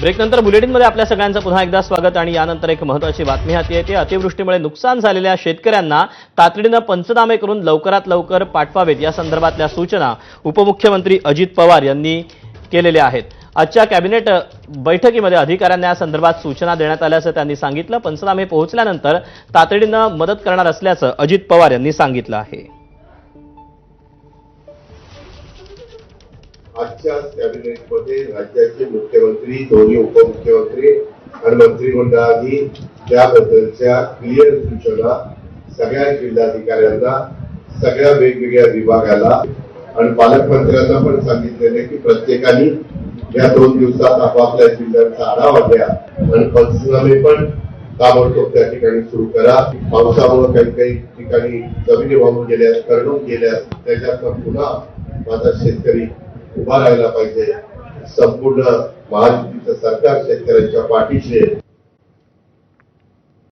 ब्रेकनंतर बुलेटिनमध्ये आपल्या सगळ्यांचं पुन्हा एकदा स्वागत आणि यानंतर एक महत्वाची बातमी हाती येते. अतिवृष्टीमुळे नुकसान झालेल्या शेतकऱ्यांना तातडीनं पंचनामे करून लवकरात लवकर पाठवावेत. या संदर्भातल्या सूचना उपमुख्यमंत्री अजित पवार यांनी केलेल्या आहेत. आजच्या कॅबिनेट बैठकीमध्ये अधिकाऱ्यांना या संदर्भात सूचना देण्यात आल्याचं त्यांनी सांगितलं. पंचनामे पोहोचल्यानंतर तातडीनं मदत करणार असल्याचं अजित पवार यांनी सांगितलं आहे. आजच्या कॅबिनेटमध्ये राज्याचे मुख्यमंत्री दोन्ही उपमुख्यमंत्री आणि मंत्रिमंडळाने त्याबद्दलच्या क्लिअर सूचना सगळ्या जिल्हाधिकाऱ्यांना सगळ्या वेगवेगळ्या विभागाला आणि पालकमंत्र्यांना पण सांगितलेले की प्रत्येकाने या दोन दिवसात आपापल्या जिल्ह्यांचा आढावा घ्या आणि पंचनामे पण ताबडतोब त्या ठिकाणी सुरू करा. पावसामुळे काही काही ठिकाणी जमिनी वाहून गेल्यास करडून गेल्यास त्याच्यातनं पुन्हा माझा शेतकरी उभा राहायला पाहिजे. संपूर्ण महायुतीचं सरकार शेतकऱ्यांच्या पाठीशी